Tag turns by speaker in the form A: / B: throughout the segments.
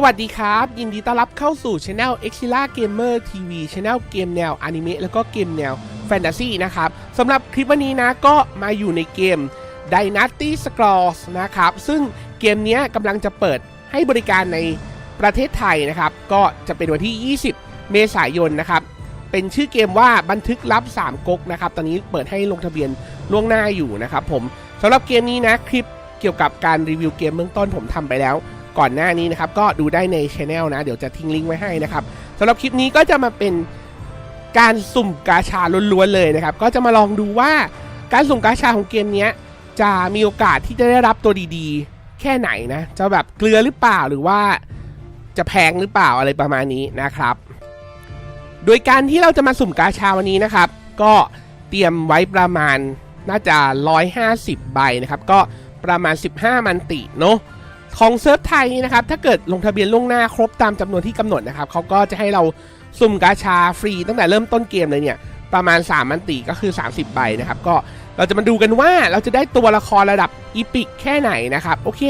A: สวัสดีครับ ยินดีต้อนรับเข้าสู่ช anel e x i l a Gamer TV Channel เกมแนวอนิเมะแล้วก็เกมแนวแฟนตาซีนะครับสำหรับคลิปวันนี้นะก็มาอยู่ในเกม Dynasty Scrolls นะครับ ซึ่งเกมนี้กำลังจะเปิดให้บริการในประเทศไทยนะครับ ก็จะเป็นวันที่ 20 เมษายนนะครับ เป็นชื่อเกมว่าบันทึกลับ 3ก๊กนะครับ ตอนนี้เปิดให้ลงทะเบียนล่วงหน้าอยู่นะครับผมสำหรับเกมนี้นะคลิปเกี่ยวกับการรีวิวเกมเบื้องต้นผมทำไปแล้ว ก่อนหน้านี้นะครับก็ดูได้ในช anel นะ เดี๋ยวจะทิ้งลิงก์ไว้ให้นะครับสำหรับคลิปนี้ก็จะมาเป็นการสุ่มกาชาล้วนๆเลยนะครับ ก็จะมาลองดูว่าการสุ่มกาชาของเกมนี้จะมีโอกาสที่จะได้รับตัวดีๆ แค่ไหนนะ จะแบบเกลือหรือเปล่าหรือว่าจะแพงหรือเปล่าอะไรประมาณนี้นะครับ โดยการที่เราจะมาสุ่มกาชาวันนี้นะครับ ก็เตรียมไว้ประมาณน่าจะ 150 ใบนะครับ ก็ประมาณ 15 มันติเนาะ ของเซิร์ฟไทยนะครับ ถ้าเกิดลงทะเบียนล่วงหน้าครบตามจำนวนที่กำหนดนะครับเขาก็จะให้เราสุ่มกาชาฟรีตั้งแต่เริ่มต้นเกมเลยเนี่ย ประมาณ 3 มันติก็คือ 30 ใบนะครับ ก็เราจะมาดูกันว่าเราจะได้ตัวละครระดับอีพิกแค่ไหนนะครับ โอเค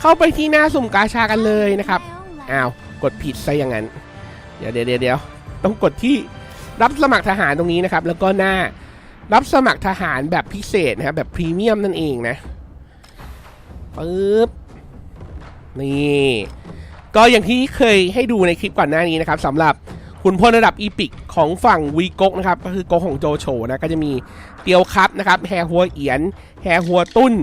A: เข้าไปที่หน้าสุ่มกาชากันเลยนะครับอ้าวกดผิดซะอย่างนั้น เดี๋ยวเดี๋ยวเดี๋ยวต้องกดที่รับสมัครทหารตรงนี้นะครับ แล้วก็หน้ารับสมัครทหารแบบพิเศษนะครับแบบพรีเมียมนั่นเองนะปึ๊บ นี่ก็อย่างที่เคยให้ดูในคลิปก่อนหน้านี้นะครับสำหรับขุนพลระดับอีพิกของฝั่งวีกกนะครับก็คือโกของโจโฉนะก็จะมีเตียวครับนะครับแฮหัวเอียนแฮหัวตุ้น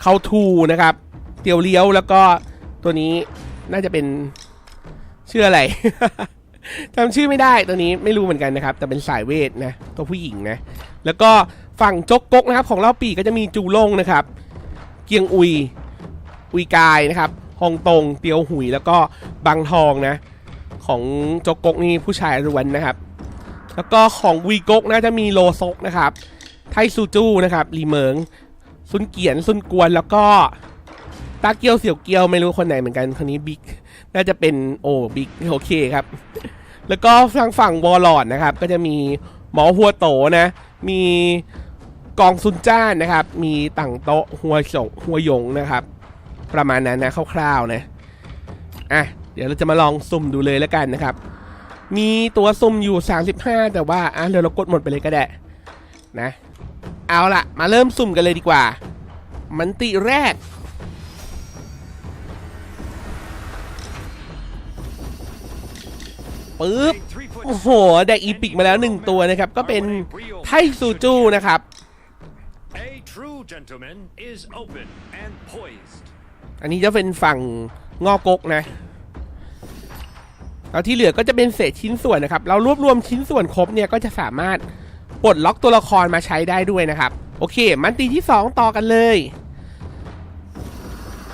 A: เขาทูนะครับเตียวเลี้ยวแล้วก็ตัวนี้น่าจะเป็นชื่ออะไรจำชื่อไม่ได้ตัวนี้ไม่รู้เหมือนกันนะครับ แต่เป็นสายเวทนะตัวผู้หญิงนะ แล้วก็ฝั่งจกกกนะครับ ของเล่าปีก็จะมีจูลงนะครับ เกียงอุย อุยกายนะครับฮองตงเตียวหุยแล้วก็บางทองนะของโจกกนี่ผู้ชายรวนนะครับ แล้วก็ของวีกกนะจะมีโลซกนะครับ ไทซูจูนะครับลีเมิงซุนเกียนซุนกวนแล้วก็ตาเกียวเสี่ยวเกียวไม่รู้คนไหนเหมือนกันคนนี้บิ๊กน่าจะเป็นโอ้บิ๊กโอเคครับ แล้วก็ทางฝั่งวอลลอดนะครับ ก็จะมีหมอหัวโตนะ มีกองซุนจ้านนะครับ มีต่างโตหัวสงหัวยงนะครับ ประมาณนั้นนะคร่าวๆนะอะเดี๋ยวเราจะมาลองซุ่มดูเลยแล้วกันนะครับ มีตัวซุ่มอยู่ 35 แต่ว่าอะเดี๋ยวเรากดหมดไปเลยก็ได้นะ เอาละมาเริ่มซุ่มกันเลยดีกว่า มันติแรกปึ๊บโอ้โหได้อีพิกมาแล้วหนึ่งตัวนะครับ ก็เป็นไทซูจูนะครับ
B: A true gentleman is open and poised.
A: อันนี้จะเป็นฝั่งงอกกนะ แล้วที่เหลือก็จะเป็นเศษชิ้นส่วนนะครับ เรารวบรวมชิ้นส่วนครบเนี่ยก็จะสามารถปลดล็อกตัวละครมาใช้ได้ด้วยนะครับ โอเค มันตีที่ 2 ต่อกันเลย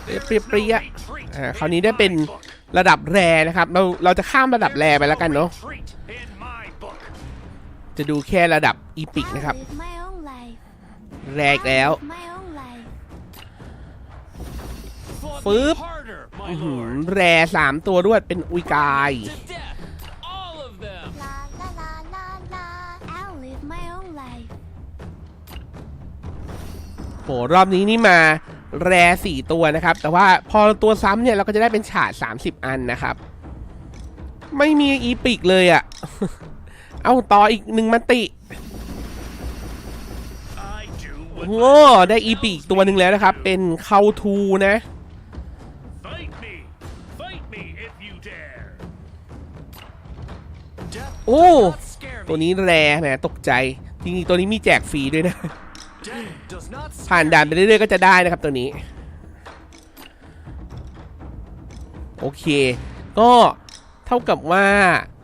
A: เปรี้ยเปรียๆอ่าคราวนี้ได้เป็นระดับแรนะครับ เราเราจะข้ามระดับแรไปแล้วกันเนาะจะดูแค่ระดับอีพิกนะครับ แรกแล้ว อ
B: lord.
A: แรสามตัวรวดเป็นอุยกาย
C: La la la la la. I'll live my own life.
A: โหรอบนี้นี่มาแรสี่ตัวนะครับ แต่ว่าพอตัวซ้ำเนี่ยเราก็จะได้เป็นฉาด30 อันนะครับ ไม่มีอีปิกเลยอะ่ะ เอาต่ออีกหนึ่งมันติ
B: I do what
A: โง่ได้อีปิกตัวหนึ่งแล้วนะครับ เป็นเข้าทูนะ อ้ ตัวนี้แรแหมตกใจ จริงๆตัวนี้มีแจกฟรีด้วยนะ ผ่านด่านไปเรื่อยๆก็จะได้นะครับตัวนี้ โอเค ก็เท่ากับว่า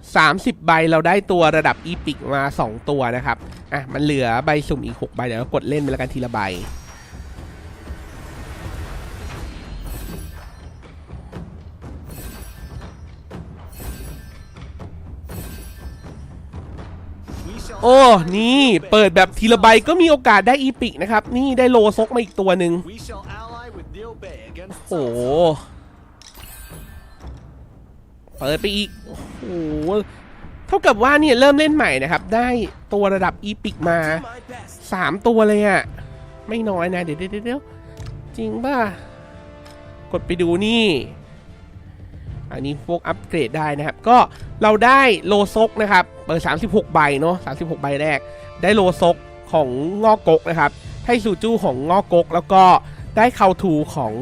A: 30 ใบเราได้ตัวระดับอีพิกมา 2 ตัวนะครับ อะ มันเหลือใบสุ่มอีก 6 ใบ เดี๋ยวเรากดเล่นไปแล้วกันทีละใบ โอ้ นี่เปิดแบบทีละใบก็มีโอกาสได้อีพิกนะครับ นี่ได้โลซกมาอีกตัวหนึ่ง
B: We shall ally with Liu Bei against
A: โอ้โห เปิดไปอีก โอ้โห เท่ากับว่าเนี่ยเริ่มเล่นใหม่นะครับ ได้ตัวระดับอีพิกมา
B: my best.
A: สามตัวเลยอะไม่น้อยนะ เดี๋ยวเดี๋ยวเดี๋ยวจริงป่ะ กดไปดูนี่ อันนี้พวกอัปเกรดได้นะครับ ก็เราได้โลซกนะครับเปิด36 ใบเนาะ36 ใบแรก ได้โลซกของงอกกนะครับให้ซูจูของงอกก แล้วก็ได้คาทูของ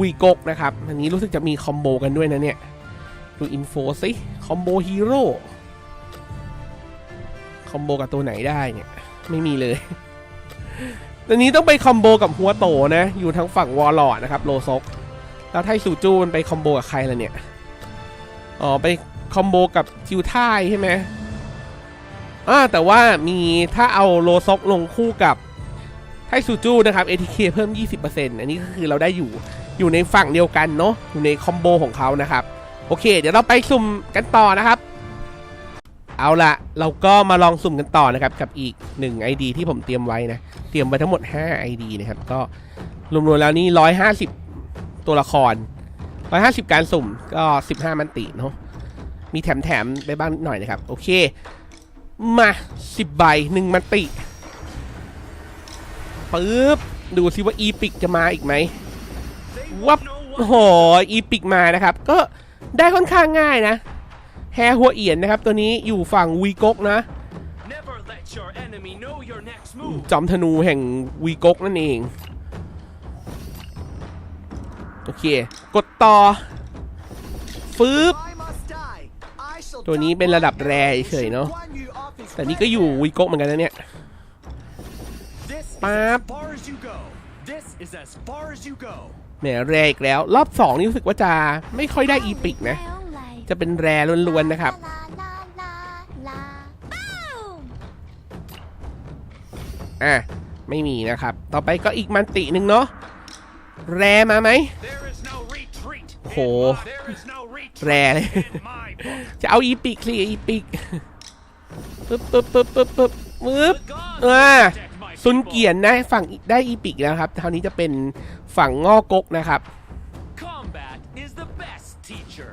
A: วีกกนะครับอันนี้รู้สึกจะมีคอมโบกันด้วยนะเนี่ย ดูอินโฟสิคอมโบฮีโร่คอมโบกับตัวไหนได้เนี่ย ไม่มีเลยตัวนี้ต้องไปคอมโบกับหัวโตนะ อยู่ทั้งฝั่งวอลลอดนะครับโลซก แล้วไทซูจูมันไปคอมโบกับใครล่ะเนี่ย อ๋อ ไปคอมโบกับจิวท่ายใช่ไหมอ่าแต่ว่ามีถ้าเอาโลซกลงคู่กับไทซูจูนะครับ ATK เพิ่ม 20%อันนี้ก็คือเราได้อยู่อยู่ในฝั่งเดียวกันเนาะอยู่ในคอมโบของเขานะครับ โอเค เดี๋ยวเราไปสุ่มกันต่อนะครับ เอาละเราก็มาลองสุ่มกันต่อนะครับ กับอีก 1 ID ที่ผมเตรียมไว้นะ เตรียมไว้ทั้งหมด 5 ID นะครับ ก็รวมๆแล้วนี่150 ตัวละคร 150 การสุ่มก็ 15 มันติเนาะมีแถมๆไปบ้างนิดหน่อยนะครับ โอเค มา 10 ใบ 1 มันติปึ๊บ ดูซิว่าอีพิกจะมาอีกไหม
B: They
A: Whoop.
B: won't know
A: โอ้
B: what
A: โหอีพิกมานะครับ ก็ได้ค่อนข้างง่ายนะ แฮร์หัวเอียนนะครับ ตัวนี้อยู่ฝั่งวีกกนะ
B: Never let your enemy know your next move.
A: จอมธนูแห่งวีกกนั่นเองโอเค กดต่อฟืบตัวนี้เป็นระดับแรเฉยเนาะแต่นี่ก็อยู่วีกกเหมือนกันนะเนี่ย
B: This is
A: Bap.
B: as far as you go. This is as far as you go.
A: แหมแรอีกแล้ว รอบสองนี่รู้สึกว่าจะไม่ค่อยได้อีพิกนะ จะเป็นแรล้วนๆนะครับอะไม่มีนะครับ ต่อไปก็อีกมันติหนึ่งเนาะ แรมาไหม
B: There is no retreat. in
A: Oh.
B: my- There is no retreat
A: Rare.
B: in my book.
A: จะเอาอีพิกสิอีพิกปึ๊บปึ๊บปึ๊บปึ๊บปึ๊บปึ๊บ
B: The gods
A: อ่า
B: protect my
A: ซุน
B: people.
A: เกียนนะฝั่งได้อีพิกแล้วครับคราวนี้จะเป็นฝั่งงอกกนะครับ
B: Combat is the best teacher.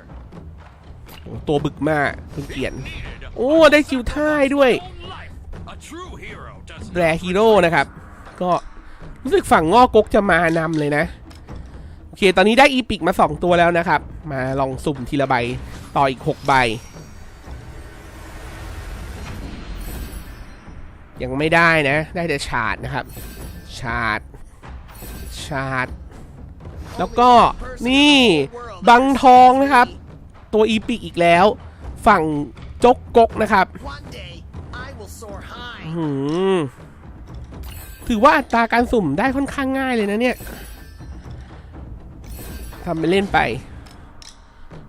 A: โอ้ตัวบึกมากซุนเกียน
B: Needed.
A: โอ้ ได้คิวท่ายด้วย
B: Own life. A true hero does
A: แร
B: not
A: ฮีโร่นะครับ ก็ รู้สึกฝั่งงอกกจะมานำเลยนะ โอเค ตอนนี้ได้อีพิกมา2ตัวแล้วนะครับ มาลองสุ่มทีละใบ ต่ออีก6ใบ ยังไม่ได้นะ ได้แต่ชาร์ดนะครับ ชาร์ดชาร์ดแล้วก็นี่บังทองนะครับ ตัวอีพิกอีกแล้ว ฝั่งจกกกนะครับ
D: One day, I will soar high.
A: หืม ถือว่าอัตราการสุ่มได้ค่อนข้างง่ายเลยนะเนี่ยทำไปเล่นไป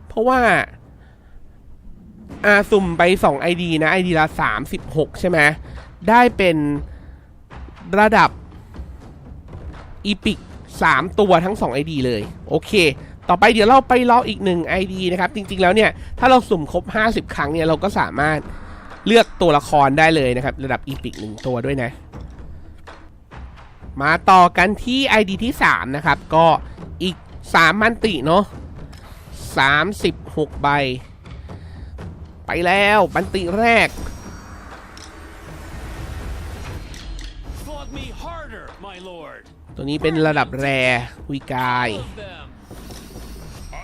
A: เพราะว่าอาสุ่มไป 2 ID นะ ID ละ 36 ใช่ไหมได้เป็นระดับอีพิก3 ตัวทั้ง 2 ID เลย โอเค ต่อไปเดี๋ยวเราไปรออีก 1 ID นะครับ จริง ๆ แล้วเนี่ย ถ้าเราสุ่มครบ 50 ครั้งเนี่ย เราก็สามารถเลือกตัวละครได้เลยนะครับ ระดับอีพิกหนึ่งตัวด้วยนะ มาต่อกันที่ ID ที่ 3 นะครับ ก็อีก 3 มันติเนาะ36 ใบ ไปแล้วมันติแรก
B: Flog me harder, my lord.
A: ตัวนี้เป็นระดับแรวิกาย
B: All of them.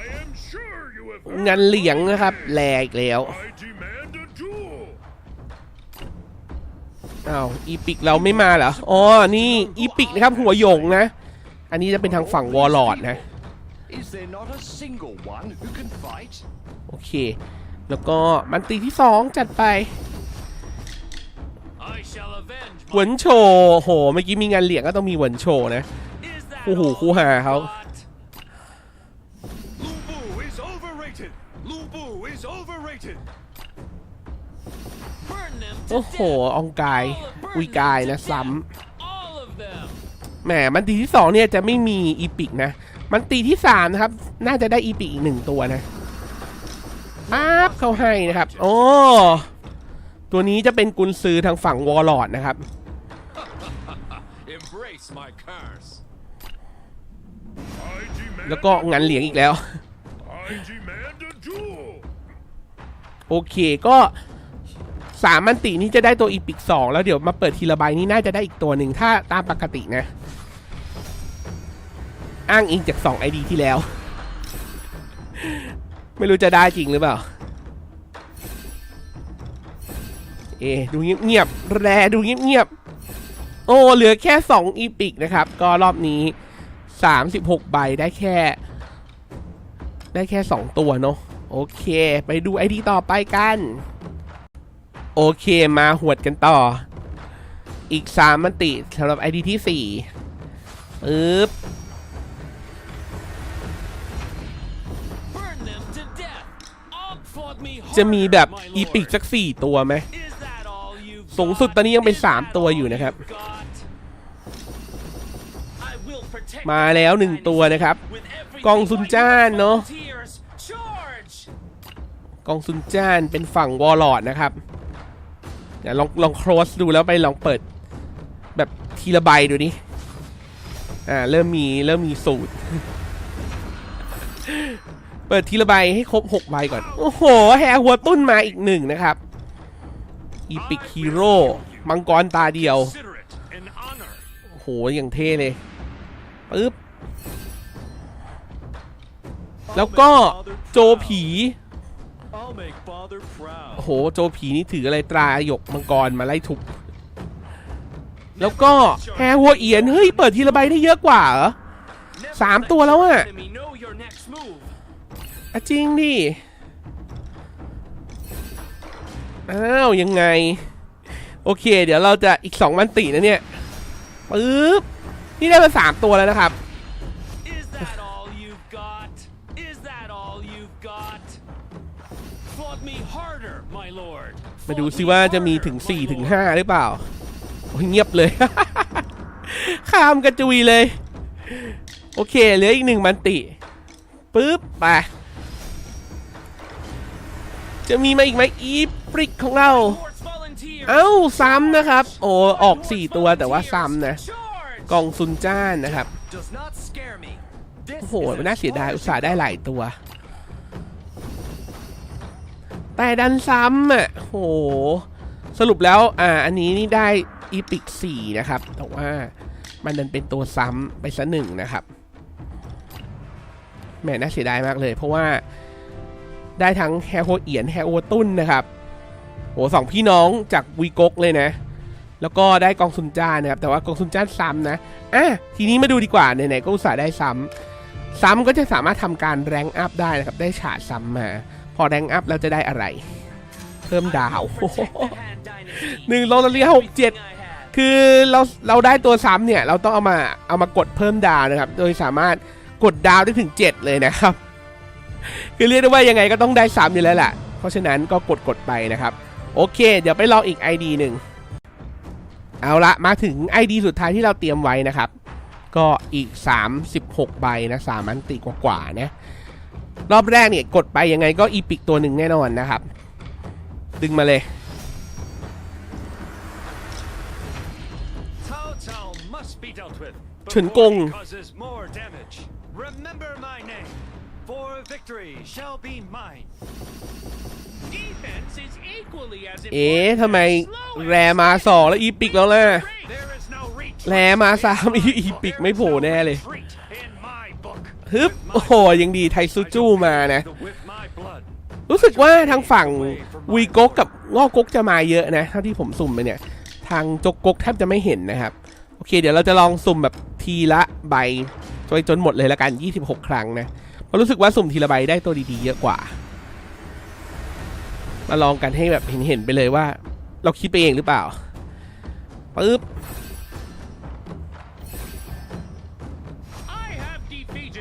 E: I am sure you have
A: งานเหลียงนะครับ แรอีกแล้ว อ้าวอีพิกเราไม่มาเหรออ๋อนี่อีพิกนะครับหัวโยงนะ อันนี้จะเป็นทางฝั่งวอลลอดนะ
F: Is there not a single one who can fight?
A: โอเค แล้วก็มันตีที่2จัดไป
B: I shall avenge
A: หวน
B: my
A: โชว์โหเมื่อกี้มีงานเหลียงก็ต้องมีหวนโชว์นะ
B: Is that
A: โอ้โห
B: all
A: คู่หาเขา อ้โห
B: death.
A: อองกาย
B: All of- burn
A: อุยกาย
B: them
A: นะ
B: to
A: ซ้
B: death. All of them. ำ
A: แหม มันตีที่2เนี่ยจะไม่มีอีพิกนะ มันตีที่3นะครับ น่าจะได้อีพิกอีกหนึ่งตัวนะปั๊บเขาให้นะครับ โอ้ ตัวนี้จะเป็นกุนซือทางฝั่งวอลลอดนะครับ
F: Embrace my curse.
E: I demand
A: แล้วก็งานเหลียงอีกแล้ว
E: I demand a duel.
A: โอเคก็ สามมันตินี้จะได้ตัวอีพิกสองแล้วเดี๋ยวมาเปิดทีละใบนี้น่าจะได้อีกตัวหนึ่งถ้าตามปกตินะ อ้างอิงจาก2 ID ที่แล้ว ไม่รู้จะได้จริงหรือเปล่า เอดูเงียบๆแรดูเงียบๆโอ้เหลือแค่2อีพิกนะครับ ก็รอบนี้36ใบได้แค่ ได้แค่2ตัวเนาะโอเค ไปดูไอดีต่อไปกัน โอเคมาหวดกันต่อ อีก3มันติสำหรับไอดีที่4ปึ๊บจะมีแบบอีพิก
G: lord.
A: สัก4ตัวไหมสูงสุดตอนนี้ยังเป็นสามตัวอยู่นะครับ มาแล้วหนึ่งตัวนะครับ กองซุนจ้านเนอะกองซุนจ้านเป็นฝั่งวอลลอดนะครับ เดี๋ยวลองลองโครสดูแล้วไปลองเปิด แบบทีละใบดูดิอ่าเริ่มมีเริ่มมีสูตร เปิดทีละใบให้ครบ6ใบก่อน โอ้โห แฮหัวตุ้นมาอีกหนึ่งนะครับอีพิกฮีโร่มังกรตาเดียว โอ้โห อย่างเท่เลยปึ๊บ แล้วก็โจผี โอ้โห โจผีนี่ถืออะไรตราหยกมังกรมาไล่ทุบ แล้วก็แฮร์วัวเอียน เฮ้ย เปิดทีละใบได้เยอะกว่าเหรอ
G: Never
A: สาม
G: let
A: ตัวแล้วอะ
G: your enemy know your next move.
A: อะจริงดิ อ้าว ยังไง โอเค เดี๋ยวเราจะอีกสองมันตินะเนี่ยปึ๊บ นี่ได้มาสามตัวแล้วนะครับ มาดูซิว่าจะมีถึง
G: harder, my
A: 4ถึง
G: lord.
A: 5หรือเปล่า โอ้ยเงียบเลย ข้ามกระจุยเลย โอเคเหลืออีกหนึ่งมันติปึ๊บไปจะมีมาอีกไหมอีปริกของเรา เอ้าซ้ำนะครับ โอ้ออก 4 ตัวแต่ว่าซ้ำนะกองซุนจ้านนะครับ โอ้โห
F: is
A: มันน่าเสียดายอุตส่าห์ได้หลายตัว แต่ดันซ้ำอะโห สรุปแล้ว อ่า อันนี้นี่ได้อีพิก4นะครับ แต่ว่ามันดันเป็นตัวซ้ำไปซะหนึ่งนะครับ แหมน่าเสียดายมากเลย เพราะว่าได้ทั้งแฮโฮเอียนแฮโอตุ้นนะครับโหสองพี่น้องจากวีกกเลยนะ แล้วก็ได้กองซุนจ้านนะครับ แต่ว่ากองซุนจ้านซ้ำนะอะทีนี้มาดูดีกว่า ไหนๆก็อุตส่าห์ได้ซ้ำซ้ำก็จะสามารถทำการแรงอัพได้นะครับ ได้ฉาดซ้ำมา พอแรงอัพแล้วจะได้อะไร เพิ่มดาว
G: Protect the Han Dynasty.
A: หนึ่งโลตเรียหกเจ็ด
G: Everything I have.
A: คือเราเราได้ตัวซ้ำเนี่ย เราต้องเอามาเอามากดเพิ่มดาวนะครับ โดยสามารถกดดาวได้ถึง 7 เลยนะครับ คือเรียกได้ว่ายังไงก็ต้องได้ซ้ำอยู่แล้วแหละเพราะฉะนั้นก็กดกดไปนะครับ โอเค เดี๋ยวไปลองอีก ID หนึ่งเอาละมาถึง ID สุดท้ายที่เราเตรียมไว้นะครับ ก็อีก 36 ใบนะสามอันติกว่าๆนะ รอบแรกเนี่ยกดไปยังไงก็อีพิกตัวหนึ่งแน่นอนนะครับ ดึงมาเลย
G: ฉินกง
A: เอ๊ะทำไมแรมาสองแล้วอีพิกแล้วล่ะแรมาสามอีพิกไม่โผล่แน่เลย ฮึบ
B: With my
A: โอ้โหยังดีไทซูจูมานะ
B: With my blood.
A: รู้สึกว่าทางฝั่งวีกกกับงอกกจะมาเยอะนะเท่าที่ผมสุ่มไปเนี่ย ทางจกกกแทบจะไม่เห็นนะครับ โอเค เดี๋ยวเราจะลองสุ่มแบบทีละใบจนจนหมดเลยละกัน 26 ครั้งนะเพราะรู้สึกว่าสุ่มทีละใบได้ตัวดีๆเยอะกว่า มาลองกันให้แบบเห็นๆไปเลยว่า เราคิดไปเองหรือเปล่าปึ๊บ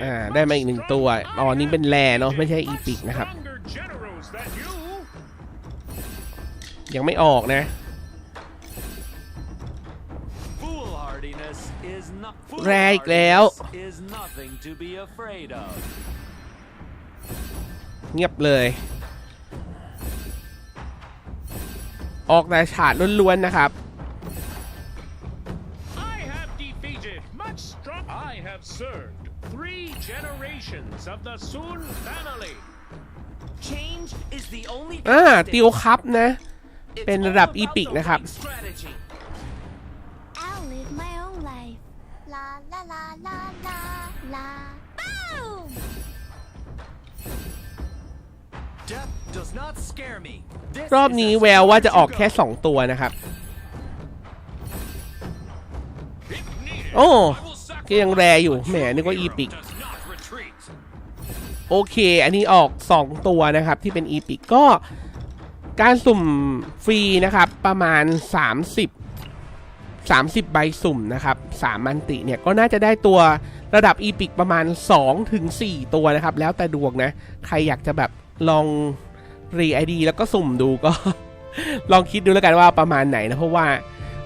A: อ่าได้มาอีกหนึ่งตัวอ๋อนี่เป็นแรเนาะไม่ใช่อีพิกนะครับ
B: stronger generals than you.
A: ยังไม่ออกนะ
F: Foolhardiness is not
A: แรอีกแล้ว
F: foolhardiness is nothing to be afraid of.
A: เงียบเลย ออกแต่ฉาดล้วนๆนะครับ
B: I have defeated much strong. I have served three generations of the Sun family.
G: Change is the only
A: อ่า
G: constant.
A: ติวคัพนะ
G: It's
A: เป็นระดับ
G: all
A: อี
G: about
A: พิก
G: the
A: นะครับ
G: right strategy.
C: I'll live my own life. La la la la la la. Boom!
F: does not scare me. This
A: รอบ
F: is
A: นี้
F: as
A: แวว
F: far
A: ว่า
F: as
A: จะ
F: you
A: ออก
F: go.
A: แค่ 2 ตัวนะครับ
B: If needed,
A: โอ้
B: I will
A: ก็ยังแรอยู่แหมนึกว่า
B: your
A: อีพิกโอเค อันนี้ออก 2 ตัวนะครับที่เป็นอีพิกก็การสุ่มฟรีนะครับประมาณ 30 30 ใบสุ่มนะครับ3มันติเนี่ยก็น่าจะได้ตัวระดับอีพิกประมาณ2ถึง4ตัวนะครับ แล้วแต่ดวงนะ ใครอยากจะแบบลองรีไอดีแล้วก็สุ่มดูก็ ลองคิดดูแล้วกันว่าประมาณไหนนะ เพราะว่า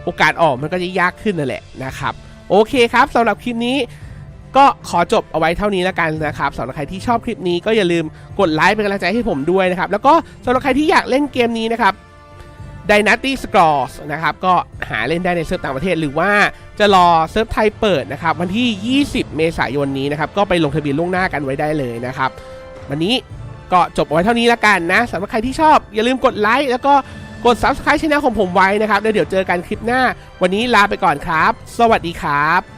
A: โอกาสออกมันก็จะยากขึ้นนั่นแหละนะครับ โอเคครับสำหรับคลิปนี้ก็ขอจบเอาไว้เท่านี้แล้วกันนะครับสำหรับใครที่ชอบคลิปนี้ก็อย่าลืมกดไลค์เป็นกำลังใจให้ผมด้วยนะครับ แล้วก็สำหรับใครที่อยากเล่นเกมนี้นะครับ Dynasty Scrolls นะครับ ก็หาเล่นได้ในเซิร์ฟต่างประเทศ หรือว่าจะรอเซิร์ฟไทยเปิดนะครับ วันที่ 20 เมษายนนี้นะครับ ก็ไปลงทะเบียนล่วงหน้ากันไว้ได้เลยนะครับ วันนี้ก็จบเอาไว้เท่านี้แล้วกันนะสำหรับใครที่ชอบอย่าลืมกดไลค์แล้วก็ กด Subscribe ช่องของผมไว้นะครับแล้วเดี๋ยวเจอกันคลิปหน้า วันนี้ลาไปก่อนครับ สวัสดีครับ